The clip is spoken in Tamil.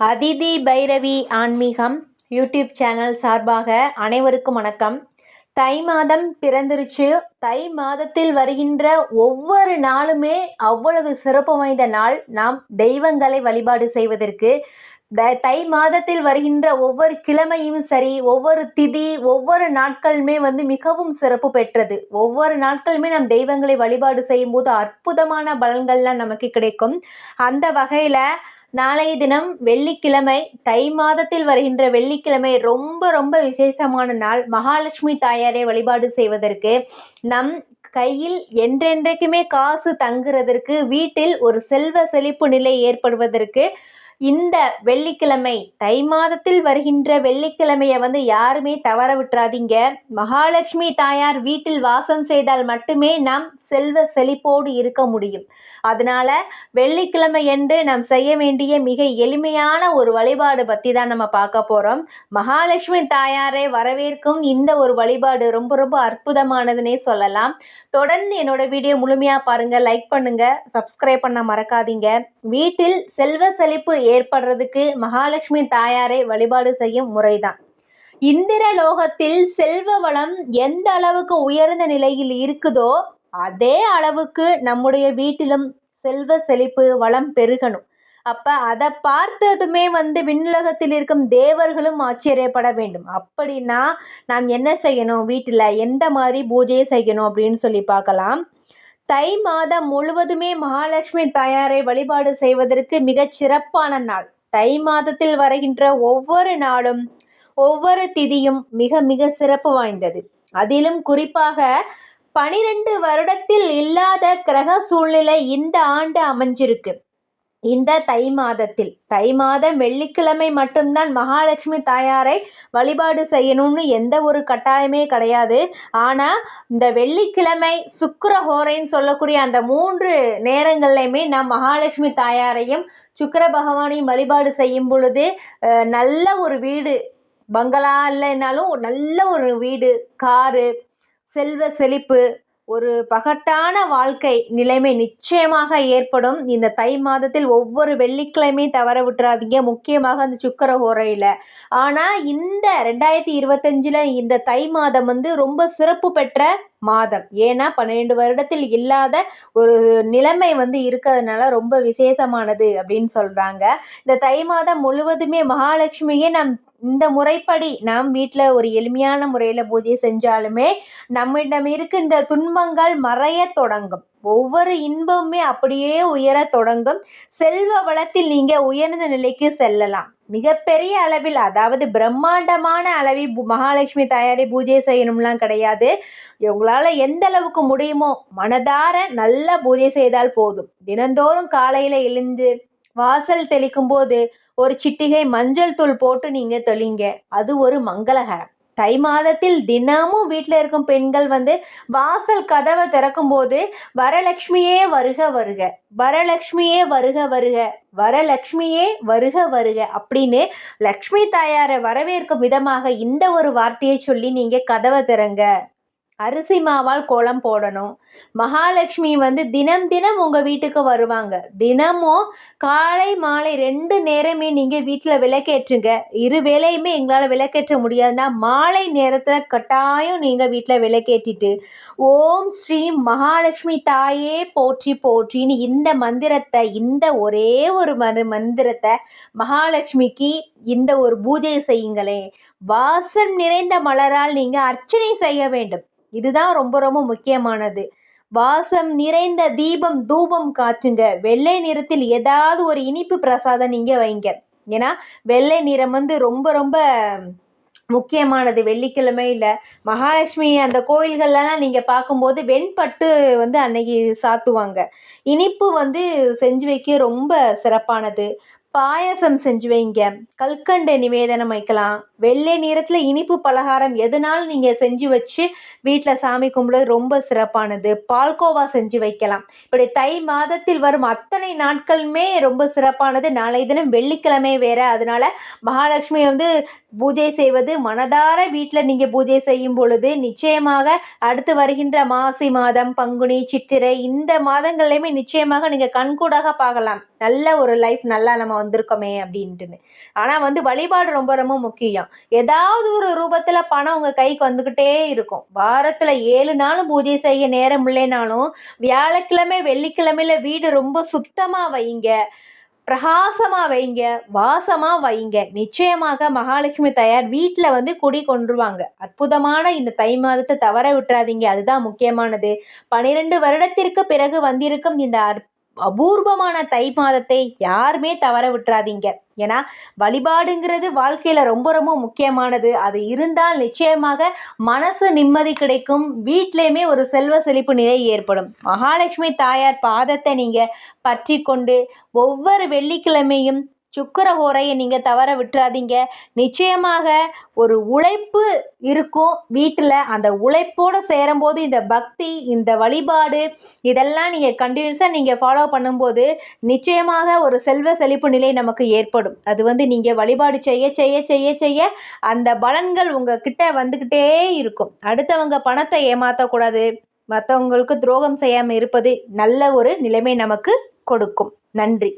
அதிதி பைரவி ஆன்மீகம் யூடியூப் சேனல் சார்பாக அனைவருக்கும் வணக்கம். தை மாதம் பிறந்துருச்சு. தை மாதத்தில் வருகின்ற ஒவ்வொரு நாளுமே அவ்வளவு சிறப்பு வாய்ந்த நாள். நாம் தெய்வங்களை வழிபாடு செய்வதற்கு த தை மாதத்தில் வருகின்ற ஒவ்வொரு கிழமையும் சரி ஒவ்வொரு திதி ஒவ்வொரு நாட்களுமே வந்து மிகவும் சிறப்பு பெற்றது. ஒவ்வொரு நாட்களுமே நம் தெய்வங்களை வழிபாடு செய்யும் போது அற்புதமான பலன்கள்லாம் நமக்கு கிடைக்கும். அந்த வகையில் நாளைய தினம் வெள்ளிக்கிழமை தை மாதத்தில் வருகின்ற வெள்ளிக்கிழமை ரொம்ப ரொம்ப விசேஷமான நாள். மகாலட்சுமி தாயாரை வழிபாடு செய்வதற்கு நம் கையில் என்றென்றைக்குமே காசு தங்குறதற்கு வீட்டில் ஒரு செல்வ செழிப்பு நிலை ஏற்படுவதற்கு இந்த வெள்ளிக்கிழமை தை மாதத்தில் வருகின்ற வெள்ளிக்கிழமையை வந்து யாருமே தவற விட்டுறாதீங்க. மகாலட்சுமி தாயார் வீட்டில் வாசம் செய்தால் மட்டுமே நாம் செல்வ செழிப்போடு இருக்க முடியும். அதனால வெள்ளிக்கிழமை என்று நாம் செய்ய வேண்டிய மிக எளிமையான ஒரு வழிபாடு பற்றி தான் நம்ம பார்க்க போகிறோம் மகாலட்சுமி தாயாரை வரவேற்கும் இந்த ஒரு வழிபாடு ரொம்ப ரொம்ப அற்புதமானதுன்னே சொல்லலாம். தொடர்ந்து என்னோட வீடியோ முழுமையாக பாருங்கள் லைக் பண்ணுங்கள் சப்ஸ்கிரைப் பண்ண மறக்காதீங்க. வீட்டில் செல்வ செழிப்பு ஏற்படுறதுக்கு மகாலட்சுமி தாயாரை வழிபாடு செய்யும் முறைதான். இந்திர லோகத்தில் செல்வ வளம் எந்த அளவுக்கு உயர்ந்த நிலையில் இருக்குதோ அதே அளவுக்கு நம்முடைய வீட்டிலும் செல்வ செழிப்பு வளம் பெருகணும். அப்போ அதை பார்த்ததுமே வந்து விண்ணுலகத்தில் இருக்கும் தேவர்களும் ஆச்சரியப்பட வேண்டும். அப்படின்னா நாம் என்ன செய்யணும்? வீட்டில் எந்த மாதிரி பூஜையை செய்யணும் அப்படின்னு சொல்லி பார்க்கலாம். தை மாதம் முழுவதுமே மகாலட்சுமி தாயாரை வழிபாடு செய்வதற்கு மிகச் சிறப்பான நாள். தை மாதத்தில் வருகின்ற ஒவ்வொரு நாளும் ஒவ்வொரு திதியும் மிக மிக சிறப்பு வாய்ந்தது. அதிலும் குறிப்பாக பனிரெண்டு வருடத்தில் இல்லாத கிரக சூழ்நிலை இந்த ஆண்டு அமைஞ்சிருக்கு. இந்த தை மாதத்தில் தை மாதம் வெள்ளிக்கிழமை மட்டும்தான் மகாலட்சுமி தாயாரை வழிபாடு செய்யணும்னு எந்த ஒரு கட்டாயமே கிடையாது. ஆனால் இந்த வெள்ளிக்கிழமை சுக்கரஹோரைன்னு சொல்லக்கூடிய அந்த மூன்று நேரங்கள்லையுமே நாம் மகாலட்சுமி தாயாரையும் சுக்கர பகவானையும் வழிபாடு செய்யும் பொழுது நல்ல ஒரு வீடு பங்களா இல்லைனாலும் நல்ல ஒரு வீடு காரு செல்வ செழிப்பு ஒரு பகட்டான வாழ்க்கை நிலைமை நிச்சயமாக ஏற்படும். இந்த தை மாதத்தில் ஒவ்வொரு வெள்ளிக்கிழமையும் தவற விட்டுறாதீங்க. முக்கியமாக அந்த சுக்கர ஹோரையில் ஆனால் இந்த ரெண்டாயிரத்தி இருபத்தஞ்சில் இந்த தை மாதம் வந்து ரொம்ப சிறப்பு பெற்ற மாதம். ஏன்னா பன்னிரெண்டு வருடத்தில் இல்லாத ஒரு நிலைமை வந்து இருக்கிறதுனால ரொம்ப விசேஷமானது அப்படின்னு சொல்கிறாங்க இந்த தை மாதம் முழுவதுமே மகாலட்சுமியே நம் இந்த முறைப்படி நாம் வீட்டில் ஒரு எளிமையான முறையில் பூஜை செஞ்சாலுமே நம்மிடம் இருக்கின்ற துன்பங்கள் மறைய தொடங்கும். ஒவ்வொரு இன்பமுமே அப்படியே உயர தொடங்கும். செல்வ வளத்தில் நீங்கள் உயர்ந்த நிலைக்கு செல்லலாம். மிகப்பெரிய அளவில் அதாவது பிரம்மாண்டமான அளவில் மகாலட்சுமி தாயாரை பூஜை செய்யணும்லாம் கிடையாது. உங்களால் எந்த அளவுக்கு முடியுமோ மனதார நல்ல பூஜை செய்தால் போதும். தினந்தோறும் காலையில் எழுந்து வாசல் தெளிக்கும் போது ஒரு சிட்டிகை மஞ்சள் தூள் போட்டு நீங்கள் தெளிங்க. அது ஒரு மங்களகரம். தை மாதத்தில் தினமும் வீட்டில் இருக்கும் பெண்கள் வந்து வாசல் கதவை திறக்கும் போது வரலட்சுமியே வருக வருக வரலட்சுமியே வருக வருக வரலட்சுமியே வருக வருக அப்படின்னு லக்ஷ்மி தாயாரை வரவேற்கும் விதமாக இந்த ஒரு வார்த்தையை சொல்லி நீங்கள் கதவை திறங்க. அரிசி மாவால் கோலம் போடணும். மகாலட்சுமி வந்து தினம் தினம் உங்கள் வீட்டுக்கு வருவாங்க. தினமும் காலை மாலை ரெண்டு நேரமே நீங்கள் வீட்டில் விளக்கேற்றுங்க. இரு வேலையுமே எங்களால் விளக்கேற்ற முடியாதுன்னா மாலை நேரத்தில் கட்டாயம் நீங்கள் வீட்டில் விளக்கேற்றிட்டு ஓம் ஸ்ரீ மகாலட்சுமி தாயே போற்றி போற்றின்னு இந்த மந்திரத்தை இந்த ஒரே ஒரு மரு மந்திரத்தை மகாலட்சுமிக்கு இந்த ஒரு பூஜை செய்யுங்களேன். வாசம் நிறைந்த மலரால் நீங்கள் அர்ச்சனை செய்ய வேண்டும். இதுதான் ரொம்ப ரொம்ப முக்கியமானது. வாசம் நிறைந்த தீபம் தூபம் காற்றுங்க. வெள்ளை நிறத்தில் ஏதாவது ஒரு இனிப்பு பிரசாதம் நீங்கள் வைங்க. ஏன்னா வெள்ளை நிறம் வந்து ரொம்ப ரொம்ப முக்கியமானது. வெள்ளிக்கிழமையில் மகாலட்சுமி அந்த கோயில்கள்லாம் நீங்கள் பார்க்கும்போது வெண்பட்டு வந்து அன்னைக்கு சாத்துவாங்க. இனிப்பு வந்து செஞ்சு வைக்க ரொம்ப சிறப்பானது. பாயசம் செஞ்சு வைங்க. கல்கண்டு நிவேதனம் வைக்கலாம். வெள்ளை நிறத்தில் இனிப்பு பலகாரம் எதனாலும் நீங்கள் செஞ்சு வச்சு வீட்டில் சாமி கும்பிடுறது ரொம்ப சிறப்பானது. பால்கோவா செஞ்சு வைக்கலாம். இப்படி தை மாதத்தில் வரும் அத்தனை நாட்களுமே ரொம்ப சிறப்பானது. நாளை தினம் வெள்ளிக்கிழமை வேறு. அதனால் மகாலட்சுமி வந்து பூஜை செய்வது மனதார வீட்டில் நீங்கள் பூஜை செய்யும் பொழுது நிச்சயமாக அடுத்து வருகின்ற மாசி மாதம் பங்குனி சித்திரை இந்த மாதங்கள்லையுமே நிச்சயமாக நீங்கள் கண்கூடாக பார்க்கலாம். நல்ல ஒரு லைஃப் நல்லா நம்ம வந்திருக்கோமே அப்படின்ட்டுன்னு. ஆனால் வந்து வழிபாடு ரொம்ப ரொம்ப முக்கியம். ஏதாவது ஒரு ரூபத்தில் பணம் உங்கள் கைக்கு வந்துக்கிட்டே இருக்கும். வாரத்தில் ஏழு நாளும் பூஜை செய்ய நேரம் இல்லைனாலும் வியாழக்கிழமை வெள்ளிக்கிழமையில் வீடு ரொம்ப சுத்தமாக வைங்க. பிரகாசமாக வைங்க. வாசமாக வைங்க. நிச்சயமாக மகாலட்சுமி தயார் வீட்டில் வந்து குடி கொண்டுருவாங்க அற்புதமான இந்த தை மாதத்தை தவற விட்டுறாதீங்க. அதுதான் முக்கியமானது. பனிரெண்டு வருடத்திற்கு பிறகு வந்திருக்கும் இந்த அற்ப அபூர்வமான தை மாதத்தை யாருமே தவற விட்டுறாதீங்க. ஏன்னா வழிபாடுங்கிறது வாழ்க்கையில் ரொம்ப ரொம்ப முக்கியமானது. அது இருந்தால் நிச்சயமாக மனசு நிம்மதி கிடைக்கும். வீட்லேயுமே ஒரு செல்வ செழிப்பு நிலை ஏற்படும். மகாலட்சுமி தாயார் பாதத்தை நீங்கள் பற்றி கொண்டு ஒவ்வொரு வெள்ளிக்கிழமையும் சுக்கர ஹோரையை நீங்கள் தவற விட்டுறாதீங்க. நிச்சயமாக ஒரு உழைப்பு இருக்கும் வீட்டில். அந்த உழைப்போடு சேரும்போது இந்த பக்தி இந்த வழிபாடு இதெல்லாம் நீங்கள் கண்டினியூஸாக நீங்கள் ஃபாலோ பண்ணும்போது நிச்சயமாக ஒரு செல்வ செழிப்பு நிலை நமக்கு ஏற்படும். அது வந்து நீங்கள் வழிபாடு செய்ய செய்ய செய்ய செய்ய அந்த பலன்கள் உங்கள் கிட்ட வந்துக்கிட்டே இருக்கும். அடுத்தவங்க பணத்தை ஏமாற்றக்கூடாது மற்றவங்களுக்கு துரோகம் செய்யாமல் இருப்பது நல்ல ஒரு நிலைமை நமக்கு கொடுக்கும். நன்றி.